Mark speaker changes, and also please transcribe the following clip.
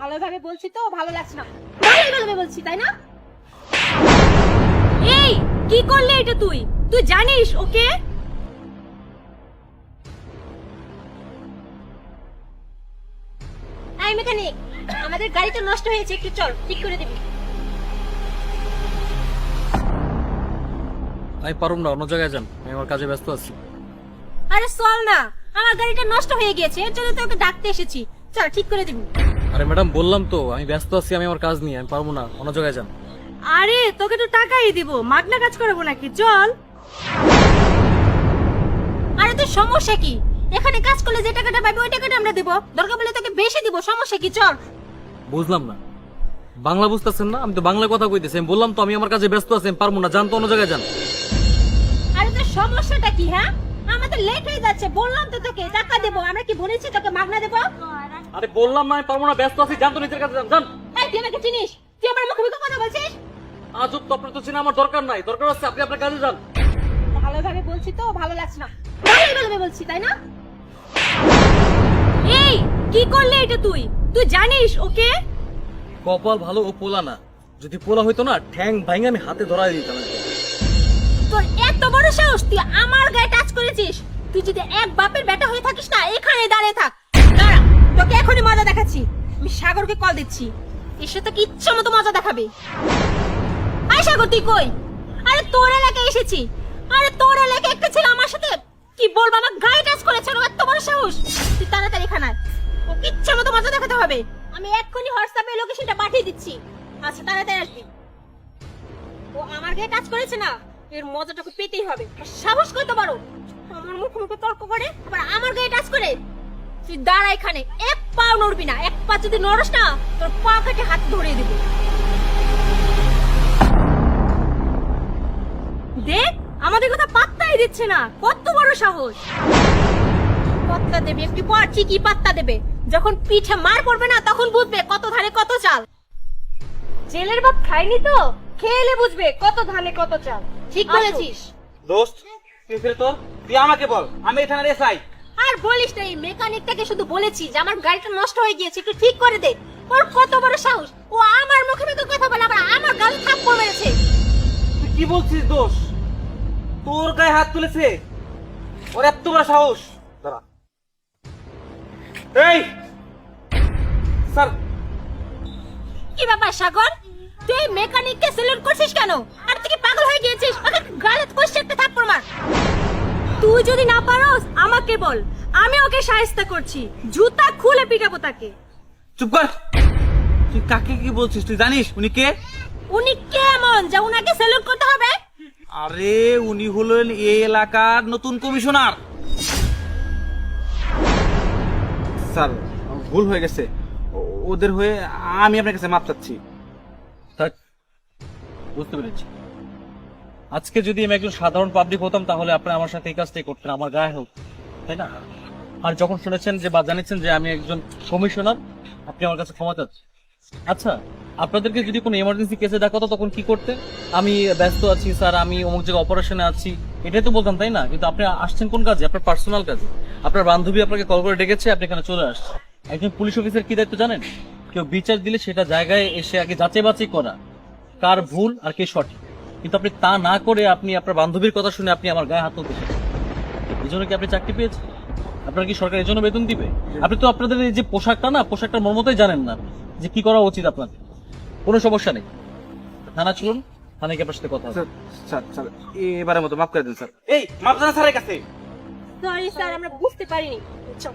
Speaker 1: ভালোভাবে বলছি তো ভালো লাগছে না। ভালোই ভালোভাবে বলছি তাই না?
Speaker 2: এই কি করলে এটা তুই? তুই জানিস ওকে?
Speaker 1: এই মেকানিক আমাদের গাড়িটা নষ্ট হয়েছে একটু চল ঠিক করে দিবি।
Speaker 3: আমি পারুম না অন্য জায়গায় যান আমি আমার কাজে ব্যস্ত আছি।
Speaker 1: আরে চল না আমার গাড়িটা নষ্ট হয়ে গেছে এর জন্য তোকে ডাকতে এসেছি। চল ঠিক করে দিবি।
Speaker 3: আরে ম্যাডাম বললাম তো আমি ব্যস্ত আছি আমি আমার কাজ নিয়ে আমি পারব না অন্য জায়গায় যান।
Speaker 2: আরে তোকে তো টাকাই দিব মাগনা কাজ করব নাকি? চল।
Speaker 1: আরে তোর সমস্যা কি? এখানে কাজ করলে যে টাকাটা পাবি ওই টাকাটা আমরা দেবো। দরকার বলে তোকে বেশি দিব সমস্যা কি? চল।
Speaker 3: বুঝলাম না। বাংলা বুঝতেছেন না? আমি তো বাংলা কথা কইতেছি আমি বললাম তো আমি আমার কাজে ব্যস্ত আছি আমি পারব না যান তো অন্য জায়গায় যান।
Speaker 1: আরে তোর সমস্যাটা কি হ্যাঁ? আমাদের লেট হয়ে যাচ্ছে বললাম তো তোকে টাকা দেবো আমরা কি বলেছি তোকে মাগনা দেবো?
Speaker 3: আরে বললাম না আমি পারব না ব্যস্ত আছি যান তো নিজের কাছে যান
Speaker 1: এই তুই আমাকে চিনিস? তুই আমার মুখে মুখে কথা বলছিস?
Speaker 3: আজব তো আপনার তো চিনা আমার দরকার নাই দরকার আছে আপনি আপনার কাজে যান।
Speaker 1: ভালোভাবে বলছি তো ভালো লাগছে না। ভালোভাবে বলছি তাই না?
Speaker 2: এই কি করলে এটা তুই? তুই জানিস ওকে?
Speaker 3: কপাল ভালো ও পোলা না। যদি পোলা হইতো না ঠ্যাং ভাঙে আমি হাতে ধরাই দিতাম।
Speaker 1: তোর এত বড় সাহস তুই আমার গায়ে টাচ করেছিস? তুই যদি এক বাপের বেটা হয়ে থাকিস না এখানে দাঁড়িয়ে থাক। এখনই মজা দেখাচ্ছি। আমি সাগরকে কল দিচ্ছি। এর সাথে কি ইচ্ছা মতো মজা দেখাবে। আয় সাগর, তুই কই? আরে তোর এলাকায় এসেছি। আরে তোর এলাকায় একটা ছেলে আমার সাথে কি বলব, আমার গায়ে টাচ করেছে, ওর এত বড় সাহস। তুই তাড়াতাড়ি এখানে আয়। ওকে ইচ্ছা মতো মজা দেখাতে হবে। আমি এক্ষুনি হোয়াটসঅ্যাপে লোকেশনটা পাঠিয়ে দিচ্ছি। আচ্ছা তাড়াতাড়ি আসবি। ও আমার গায়ে টাচ করেছে না, এর মজাটাকে পেতেই হবে। সাহস করতে পারো আমার মুখ মুখে তর্ক করে, আবার আমার গায়ে টাচ করে? তুই দাঁড়া এখানে এক পাও নড়বি না এক পা যদি নড়স না তোর পা কেটে হাত ধরিয়ে দিব।
Speaker 2: দেখ আমাদের কথা পাত্তাই দিচ্ছে না কত বড় সাহস।
Speaker 1: পাত্তা দেবে একটু পর ঠিকই পাত্তা দেবে। যখন পিঠে মার পড়বে না তখন বুঝবে কত ধানে কত চাল।
Speaker 2: জেলের ভাত খাইনি তো? খেলে বুঝবে কত ধানে কত চাল।
Speaker 1: ঠিক বলেছিস।
Speaker 4: দোস্ত তুই ফিরে তোর তুই আমাকে বল আমি এখানে এসআই।
Speaker 1: আর বলিস না এই মেকানিকটাকে শুধু বলেছি যে আমার গাড়িটা নষ্ট হয়ে গিয়েছে একটু ঠিক করে দে। ওর কত বড় সাহস? ও আমার মুখে মুখে কথা বলে আবার আমার গালে থাপ্পড় মেরেছে।
Speaker 4: তুই কি বলছিস দোষ? তোর গায়ে হাত তুলেছে? ওর এত বড় সাহস। দাঁড়া। এই! স্যার!
Speaker 1: কি ব্যাপার সাগর? তুই মেকানিককে সেলুট করছিস কেন আর তুই কি পাগল হয়ে গিয়েছিস ওকে গালে কষে একটা থাপ্পড় মার
Speaker 2: তুই যদি না পারোস আমাকে বল। আমি ওকে সাহায্য করছি। জুতা খুলে পিটাবো তাকে।
Speaker 4: চুপ কর। তুই কাকে কি বলছিস তুই জানিস? উনি কে?
Speaker 1: উনি কেমন যে উনাকে সেলুট করতে হবে?
Speaker 4: আরে উনি হলেন এই এলাকার নতুন কমিশনার। স্যার ভুল হয়ে গেছে। ও- ওদের হয়ে আমি আপনার কাছে মাপ চাচ্ছি।
Speaker 3: বুঝতে পেরেছি। আজকে যদি আমি একজন সাধারণ পাবলিক হতাম, তাহলে আপনি আমার সাথে এই কাজটাই করতেন, আমার গায়ে হোক, তাই না? আর যখন শুনেছেন যে বা জানিয়েছেন যে আমি একজন কমিশনার, আপনি আমার কাছে ক্ষমা চাচ্ছেন। আচ্ছা আপনাদেরকে যদি কোনো এমার্জেন্সি কেসে দেখাতো তখন কি করতে আমি ব্যস্ত আছি, স্যার, আমি অমুক জায়গায় অপারেশনে আছি, এটাই তো বলতাম, তাই না? কিন্তু আপনি আসছেন কোন কাজে? আপনার পার্সোনাল কাজে। আপনার বান্ধবী আপনাকে কল করে ডেকেছে, আপনি এখানে চলে আসছেন। একজন পুলিশ অফিসার কি দায়িত্ব জানেন? কেউ বিচার দিলে সেটা জায়গায় এসে আগে যাচাই বাছাই করা। কার ভুল আর কে সঠিক? কিন্তু আপনি তা না করে আপনি আপনার বান্ধবীর কথা শুনে আপনি আমার গায়ে হাত তুলতে। এই জন্য কি আপনি চাকরি পেয়েছেন? আপনার কি সরকার এই জন্য বেতন দিবে? আপনি তো আপনাদের এই যে পোশাকটা না পোশাকটা মর্মতাই জানেন না যে কি করা উচিত আপনাদের? কোনো সমস্যা নেই। থানা চলুন থানায় কি আপনার সাথে কথা হবে।
Speaker 4: স্যার স্যার স্যার এবারের মতো মাফ করে দিন স্যার। এই জানা স্যারের কাছে।
Speaker 1: সরি স্যার আমরা বুঝতে পারিনি। চল।